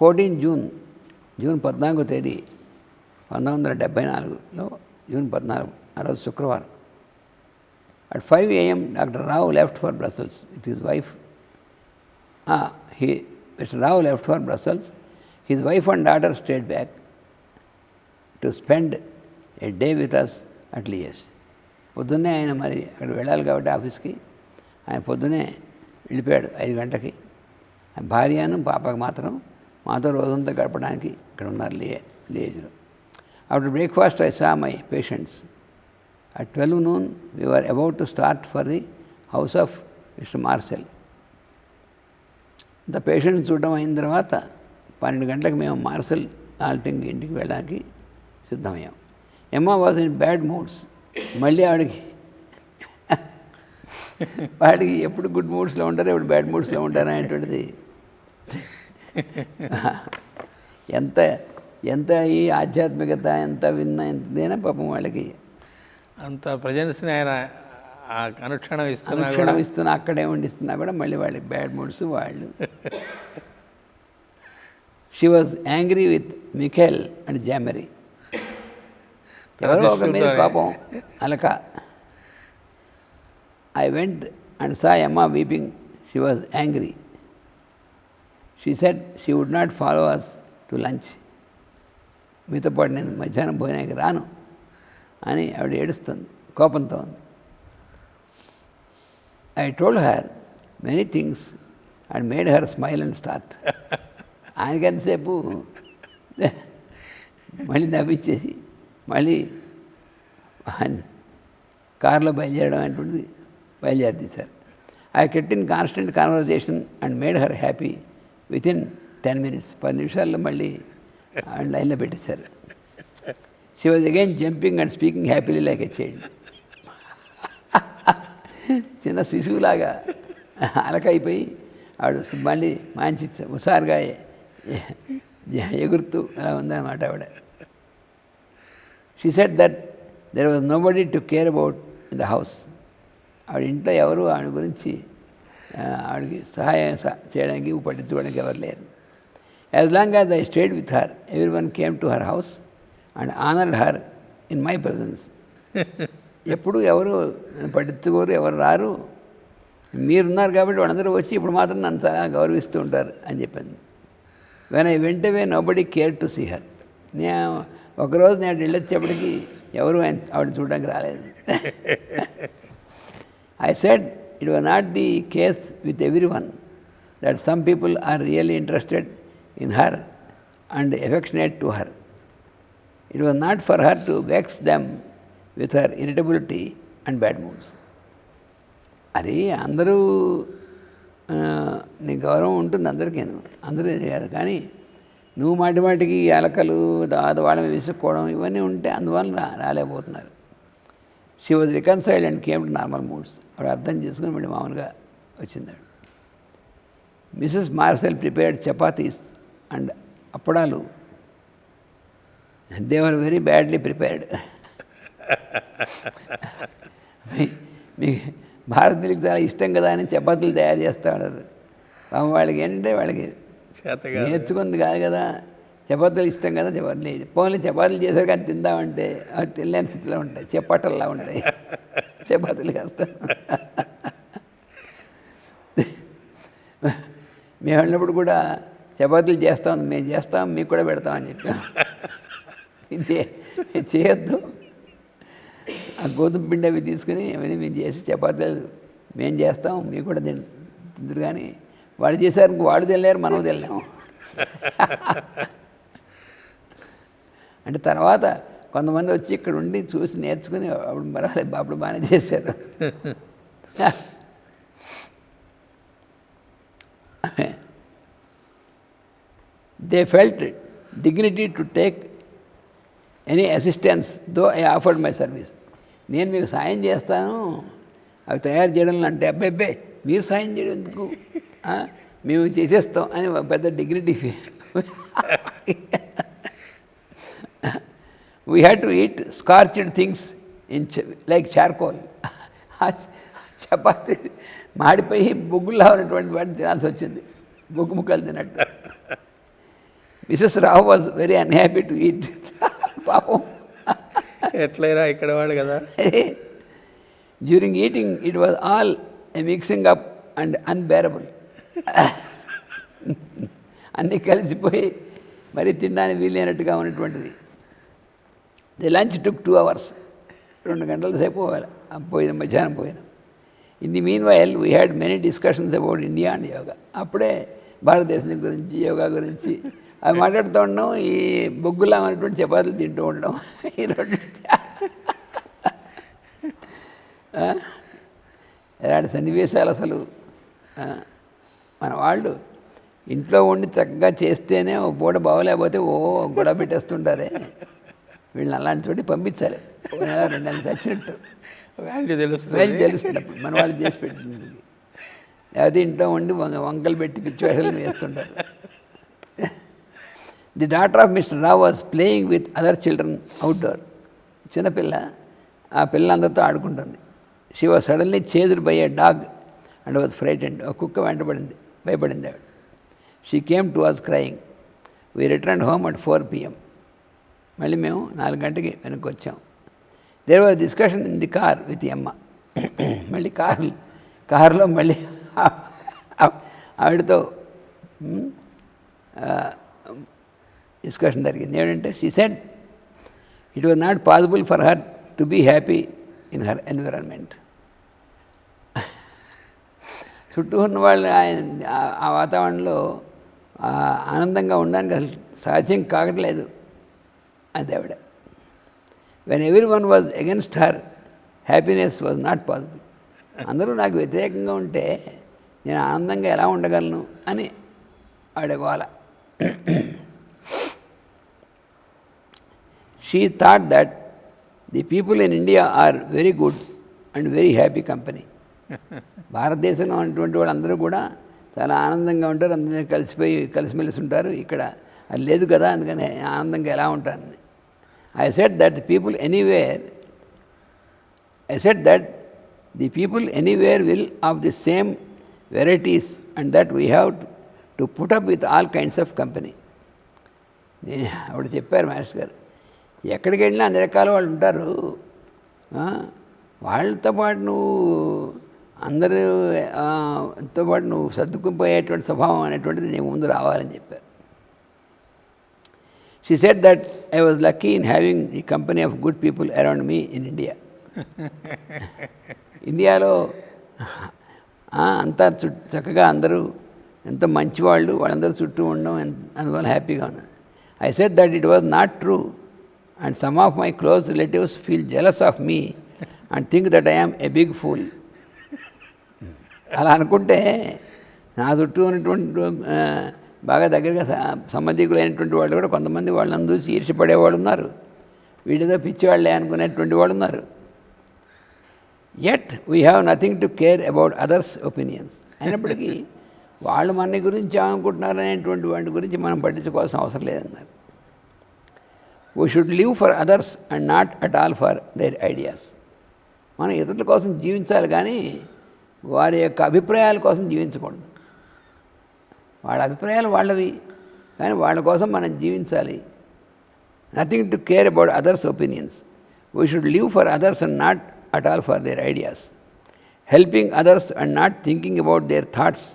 Fourteen June June పద్నాలుగో తేదీ పంతొమ్మిది వందల డెబ్బై నాలుగులో జూన్ పద్నాలుగు ఆ రోజు శుక్రవారం. at five AM doctor Rao left for Brussels with his wife he mister Rao left for Brussels his wife and daughter stayed back to spend a day with us at లియస్ పొద్దున్నే ఆయన మరి అక్కడ వెళ్ళాలి కాబట్టి ఆఫీస్కి ఆయన పొద్దునే వెళ్ళిపోయాడు ఐదు గంటకి ఆయన భార్యను పాపకు మాత్రం మాతో రోజంతా గడపడానికి ఇక్కడ ఉన్నారు లే లేజ్లో after breakfast I saw my patients at twelve noon we're about to start for the house of mister Marcel ఇంత పేషెంట్ చూడడం అయిన తర్వాత పన్నెండు గంటలకు మేము మార్సెల్ ఆల్టింగ్ ఇంటికి వెళ్ళడానికి సిద్ధమయ్యాం. Emma was in bad moods మళ్ళీ ఆవిడకి వాడికి ఎప్పుడు గుడ్ మూడ్స్లో ఉంటారు ఎప్పుడు బ్యాడ్ మూడ్స్లో ఉంటారు అనేటువంటిది. ఎంత ఎంత ఈ ఆధ్యాత్మికత ఎంత విన్న ఎంతైనా పాపం వాళ్ళకి. అంత ప్రజెన్స్ని ఆయన అనుక్షణం ఇస్తున్నా అనుక్షణం ఇస్తున్నా అక్కడే ఉండిస్తున్నా కూడా మళ్ళీ వాళ్ళకి బ్యాడ్ మూడ్స్ వాళ్ళు. She was angry with Michael and Jamari ఎవరో ఒక మీద పాపం అలక. I went and saw Emma weeping she was angry she said she would not follow us to lunch మీతో పాటు నేను మధ్యాహ్నం భోజనానికి రాను. అని ఆవిడ ఏడుస్తుంది కోపంతో ఉంది. I told her many things and made her smile and start ఆయనకి ఎంతసేపు మళ్ళీ నవ్వించేసి మళ్ళీ ఆయన కారులో బయలుదేరడం అనేటువంటిది బయలుదేరి తీశారు I kept in constant conversation and made her happy with in ten minutes పది నిమిషాల్లో మళ్ళీ ఆయన లైన్లో పెట్టేశారు. She was again jumping and speaking happily like a child చిన్న శిశువులాగా. అలకైపోయి ఆవిడ మళ్ళీ మంచి హుషారుగా ఎ- ఎగురుతూ అలా ఉందన్నమాట ఆవిడ. She said that there was nobody to care about in the house ఆవిడ ఇంట్లో ఎవరు ఆవిడ గురించి ఆ, ఆవిడకి సహాయం స- చేయడానికి పట్టించుకోవడానికి ఎవరు లేరు. As long as I stayed with her everyone came to her house and honoured her in my presence ఎప్పుడు ఎవరు నన్ను పట్టించుకోరు ఎవరు రారు. మీరున్నారు కాబట్టి వాళ్ళందరూ వచ్చి ఇప్పుడు మాత్రం నన్ను చాలా గౌరవిస్తూ ఉంటారు అని చెప్పింది when I went away nobody care to see her నేను ఒకరోజు నేను వెళ్ళొచ్చేప్పటికి ఎవరు ఆయన ఆవిడ చూడడానికి రాలేదు. I said it was not the case with everyone that some people are really interested in her and affectionate to her it was not for her to vex them with her irritability and bad moods అది అందరూ నీ గౌరవం ఉంటుంది అందరికీను. అందరూ చేయాలి? కాదు కానీ నువ్వు మాటి మాటికి ఈ అలకలు వాళ్ళని విసుక్కోవడం ఇవన్నీ ఉంటే అందువల్ల రా రాలేకపోతున్నారు. She was reconciled and came to normal moods ఆవిడ అర్థం చేసుకుని మళ్ళీ మామూలుగా వచ్చిందాడు Mrs Marcel prepared chapatis and అప్పడాలు they were very badly prepared మీ భారతీయులకు చాలా ఇష్టం కదా అని చపాతీలు తయారు చేస్తూ ఉంటారు పాపం వాళ్ళకి ఏంటంటే వాళ్ళకి. నేర్చుకుంది కాదు కదా. చపాతీలు ఇష్టం కదా చపాతీలు పోన్లీ చపాతీలు చేశారు కానీ తిందామంటే అవి తినలేని స్థితిలో ఉంటాయి. చప్పటల్లా ఉంటాయి. చపాతీలు కాస్త. మేము వెళ్ళినప్పుడు కూడా చపాతీలు చేస్తాం మేము చేస్తాం మీకు కూడా పెడతామని చెప్పాం. చే చేయొద్దు ఆ గోధుమ పిండి అవి తీసుకుని అవన్నీ మేము చేసి చపాతీలు మేము చేస్తాం మీకు కూడా తింటారు కానీ వాడు చేశారు వాడు తెల్లారు మనం తెల్లాము అంటే తర్వాత కొంతమంది వచ్చి ఇక్కడ ఉండి చూసి నేర్చుకుని అప్పుడు పర్వాలేదు అప్పుడు బాగానే చేశారు. They felt dignity to take any assistance though I offered my service నేను మీకు సాయం చేస్తాను. అవి తయారు చేయడంలో అంటే అబ్బాయి అబ్బాయి మీరు సాయం చేయడం ఎందుకు? మేము చేసేస్తాం అని ఒక పెద్ద dignity we had to eat scorched things in like charcoal chapati మాడిపోయి బొగ్గుల్లో ఉన్నటువంటి వాటిని తినాల్సి వచ్చింది. బొగ్గు ముక్కలు తినట్టు. Mrs Rao was very unhappy to eat పాపం. ఎట్లయినా ఇక్కడ వాడు కదా. During eating it was all a mixing up and unbearable అన్నీ కలిసిపోయి మరి తినడానికి వీలైనట్టుగా ఉన్నటువంటిది. The lunch took two hours రెండు గంటల సేపు పోవాలి. పోయిన మధ్యాహ్నం పోయిన. In the meanwhile we had many discussions about India and yoga అప్పుడే భారతదేశం గురించి యోగా గురించి అవి మాట్లాడుతూ ఉండడం ఈ బొగ్గులా ఉన్నటువంటి చపాతీలు తింటూ ఉండడం ఈ రెండు ఆ? ఎలాంటి సన్నివేశాలు అసలు? మన వాళ్ళు ఇంట్లో ఉండి చక్కగా చేస్తేనే ఓ పూట బాగోలేకపోతే ఓ గొడవ పెట్టేస్తుంటారే. వీళ్ళని అలాంటి చోటి పంపించాలి. నెల రెండు నెలలు చచ్చినట్టు. వాల్యూ తెలుస్తుంది. వేలు తెలుస్తుంది అప్పుడు మన వాళ్ళు చేసి పెట్టింది. లేకపోతే ఇంట్లో ఉండి వంకలు పెట్టి పిచ్చి వేస్తుంటారు. The daughter of mister Rao was playing with other children outdoor చిన్నపిల్ల ఆ పిల్లలందరితో ఆడుకుంటుంది she was suddenly chased by a dog and was frightened ఒక కుక్క వెంటబడింది భయపడింది ఆవిడ she came to was crying we return home at four PM మళ్ళీ మేము నాలుగు గంటకి వెనక్కి వచ్చాం there was discussion in the car with Emma మళ్ళీ కారు కారులో మళ్ళీ ఆవిడతో డిస్కషన్ జరిగింది. ఏంటంటే she said it was not possible for her to be happy in her environment చుట్టూ ఉన్న వాళ్ళు ఆయన ఆ- వాతావరణంలో ఆనందంగా ఉండడానికి అసలు సాధ్యం కాకట్లేదు అది ఆవిడ when everyone was against her happiness was not possible అందరూ నాకు వ్యతిరేకంగా ఉంటే నేను ఆనందంగా ఎలా ఉండగలను అని ఆవిడ గోల she thought that the people in India are very good and very happy company భారతదేశంలో ఉన్నటువంటి వాళ్ళందరూ కూడా చాలా ఆనందంగా ఉంటారు. అందరూ కలిసిపోయి కలిసిమెలిసి ఉంటారు ఇక్కడ. అది లేదు కదా అందుకని ఆనందంగా ఎలా ఉంటారని I said that the people anywhere I said that the people anywhere will of the same varieties and that we have to put up with all kinds of company నేను ఆవిడ చెప్పారు మాస్టర్ గారు ఎక్కడికి వెళ్ళినా అన్ని రకాల వాళ్ళు ఉంటారు. ఆ, వాళ్ళతో పాటు నువ్వు అందరూ ఆ, తో పాటు నువ్వు సర్దుకుపోయేటువంటి స్వభావం అనేటువంటిది నీ ముందు రావాలని చెప్పారు. She said that I was lucky in having the company of good people around me in India ఇండియాలో ఆ, అంతా చు చక్కగా అందరూ ఎంత మంచివాళ్ళు వాళ్ళందరూ చుట్టూ ఉండడం ఎంత అందువల్ల హ్యాపీగా ఉన్నాను. I said that it was not true and some of my close relatives feel jealous of me and think that I'm a big fool అలా అనుకుంటే నా చుట్టూ ఉన్నటువంటి బాగా దగ్గరగా సంబంధికులైనటువంటి వాళ్ళు కూడా కొంతమంది వాళ్ళని చూసి ఈర్షపడేవాళ్ళు ఉన్నారు. వీడితో పిచ్చివాళ్ళే అనుకునేటువంటి వాళ్ళు ఉన్నారు. Yet we have nothing to care about others opinions అయినప్పటికీ వాళ్ళు మన గురించి ఏమనుకుంటున్నారు అనేటువంటి వాటి గురించి మనం పట్టించుకోవాల్సిన అవసరం లేదన్నారు. We should live for others and not at all for their ideas మనం ఇతరుల కోసం జీవించాలి కానీ వారి యొక్క అభిప్రాయాల కోసం జీవించకూడదు. వాళ్ళ అభిప్రాయాలు వాళ్ళవి కానీ వాళ్ళ కోసం మనం జీవించాలి. Nothing to care about others opinions we should live for others and not at all for their ideas helping others and not thinking about their thoughts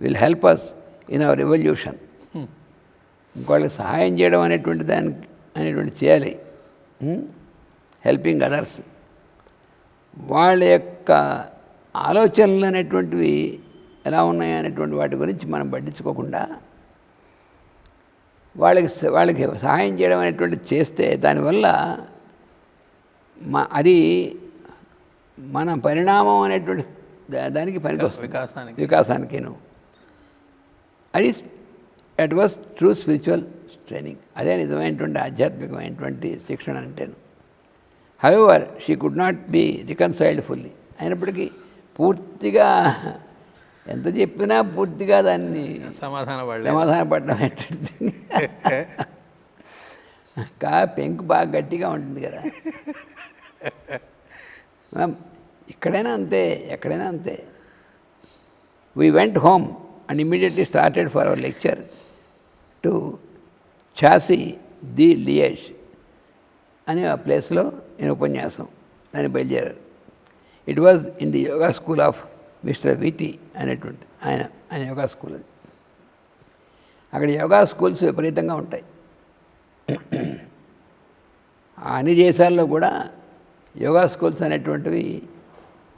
will help us in our revolution ఇంకోళ్ళకి సహాయం చేయడం అనేటువంటి దానికి అనేటువంటి చేయాలి. Helping others వాళ్ళ యొక్క ఆలోచనలు అనేటువంటివి ఎలా ఉన్నాయి అనేటువంటి వాటి గురించి మనం పట్టించుకోకుండా వాళ్ళకి వాళ్ళకి సహాయం చేయడం అనేటువంటిది చేస్తే దానివల్ల మా అది మన పరిణామం అనేటువంటి దా- దానికి పనికి వస్తుంది వికాసానికి. వికాసానికేను. అది that was true spiritual training అదే నిజమైనటువంటి ఆధ్యాత్మికమైనటువంటి శిక్షణ అంటేను. However she could not be reconciled fully అయినప్పటికీ పూర్తిగా ఎంత చెప్పినా పూర్తిగా దాన్ని సమాధాన పడలేదు. సమాధాన పడడం ఏంటంటే కా పెంకు బాగా గట్టిగా ఉంటుంది కదా. ఇక్కడైనా అంతే ఎక్కడైనా అంతే. We went home and immediately started for our lecture to ఛాసీ ది లియేష్ అనే ఆ ప్లేస్లో నేను ఉపన్యాసం దాన్ని బయలుదేరారు it was in the yoga school of mister విటి అనేటువంటి ఆయన ఆయన యోగా స్కూల్ అది. అక్కడ యోగా స్కూల్స్ విపరీతంగా ఉంటాయి. ఆ అన్ని దేశాల్లో కూడా యోగా స్కూల్స్ అనేటువంటివి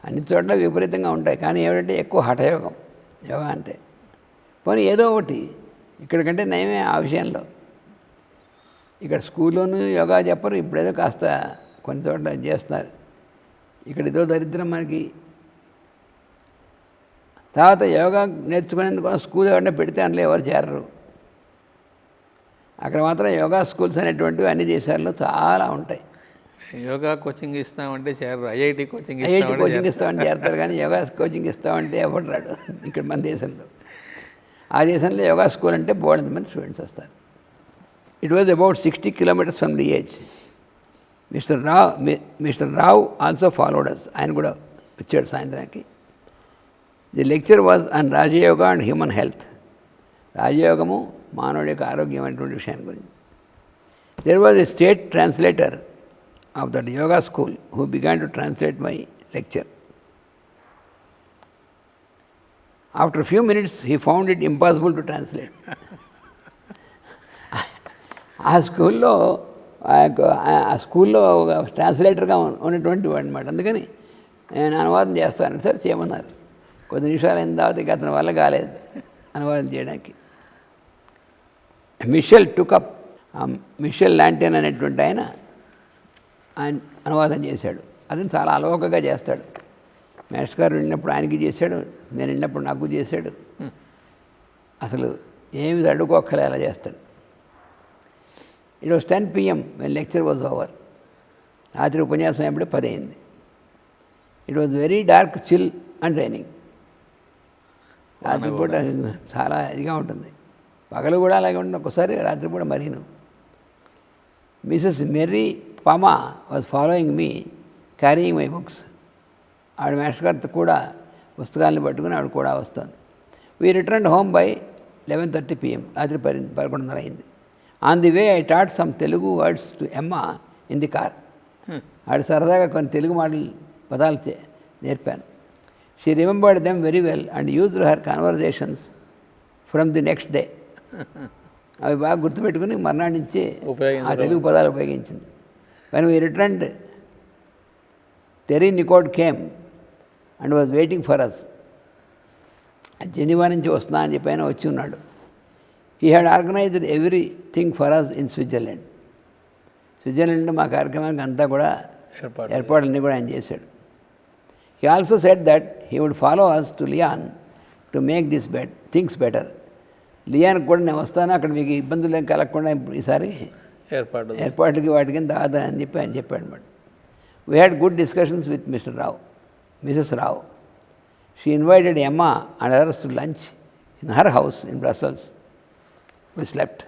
అన్ని చోట్ల విపరీతంగా ఉంటాయి. కానీ ఏమిటంటే ఎక్కువ హఠయోగం యోగా అంటే. పోనీ ఏదో ఒకటి ఇక్కడికంటే నయమే ఆ విషయంలో. ఇక్కడ స్కూల్లోనూ యోగా చెప్పరు ఇప్పుడేదో కాస్త కొన్ని చోట్ల చేస్తున్నారు. ఇక్కడ ఏదో దరిద్రం మనకి. తర్వాత యోగా నేర్చుకునేందుకు స్కూల్ ఎవరైనా పెడితే అందులో ఎవరు చేరరు. అక్కడ మాత్రం యోగా స్కూల్స్ అనేటువంటివి అన్ని దేశాల్లో చాలా ఉంటాయి. యోగా కోచింగ్ ఇస్తామంటే చేరరు ఐఐటి కోచింగ్ ఐఐటి కోచింగ్ ఇస్తామంటే చేరతారు కానీ యోగా కోచింగ్ ఇస్తామంటే ఎవరు రాడు? ఇక్కడ మన దేశంలో. ఆ దేశంలో యోగా స్కూల్ అంటే బోల్డ్ మంది స్టూడెంట్స్ వస్తారు. It was about sixty kilometres from the age mister Rao mister Rao also followed us ఆయన కూడా వచ్చాడు సాయంత్రానికి. The lecture was on Rajayoga and human health రాజయోగము మానవుడి యొక్క ఆరోగ్యం అనేటువంటి విషయాన్ని గురించి. There was a state translator of that yoga school who began to translate my lecture after few minutes he found it impossible to translate ఆ స్కూల్లో ఆ స్కూల్లో ట్రాన్స్లేటర్గా ఉన్న- ఉన్నటువంటి వాడు అనమాట అందుకని నేను అనువాదం చేస్తాను. సరే చేయమన్నారు. కొద్ది నిమిషాలు అయిన తర్వాత ఇక అతని వల్ల కాలేదు అనువాదం చేయడానికి. మిషెల్ టుకప్ మిషెల్ లాంటిన్ అనేటువంటి ఆయన ఆయన అనువాదం చేశాడు. అతను చాలా అలవోకగా చేస్తాడు. మేష్ గారు వెళ్ళినప్పుడు ఆయనకి చేశాడు నేను వెళ్ళినప్పుడు నాకు చేశాడు. అసలు ఏమి అడ్డుకోక్కలే అలా చేస్తాడు. It was ten PM when lecture was over రాత్రి ఉపన్యాసం ఎప్పుడు పది అయింది. It was very dark chill and raining రాత్రిపూట చాలా ఇదిగా ఉంటుంది. పగలు కూడా అలాగే ఉంటుంది. ఒక్కసారి రాత్రిపూట మరీను. Missus Mary Pama was following me carrying my books. ఆవిడ మాస్టర్ గారితో కూడా పుస్తకాలను పట్టుకుని ఆవిడ కూడా వస్తుంది. We return home by eleven thirty PM రాత్రి పది పదకొండున్నర అయింది. On the way I taught some Telugu words to Emma in the car ఆవిడ సరదాగా కొన్ని తెలుగు మాటలు పదాలు నేర్పాను. She remembered them very well and used her conversations from the next day అవి బాగా గుర్తుపెట్టుకుని మర్నాడు నుంచి ఆ. తెలుగు పదాలు ఉపయోగించింది. When we returned Terry Nicod came and was waiting for us Geneva నుంచి వస్తున్నా అని చెప్పి ఆయన వచ్చి ఉన్నాడు. He had organised everything for us in Switzerland Switzerland మా కార్యక్రమానికి అంతా కూడా ఏర్పాటు ఏర్పాట్లన్నీ కూడా ఆయన చేశాడు. He also said that he would follow us to Lyon to make this bet things better లియాన్కి కూడా నేను వస్తాను అక్కడ మీకు ఇబ్బందులు ఏం కలగకుండా ఇప్పుడు ఈసారి ఏర్పాటు ఏర్పాట్లకి వాటికి దాదా అని చెప్పి ఆయన చెప్పాడు అనమాట we had good discussions with mister Rao missus Rao she invited Emma and others to lunch in her house in Brussels we slept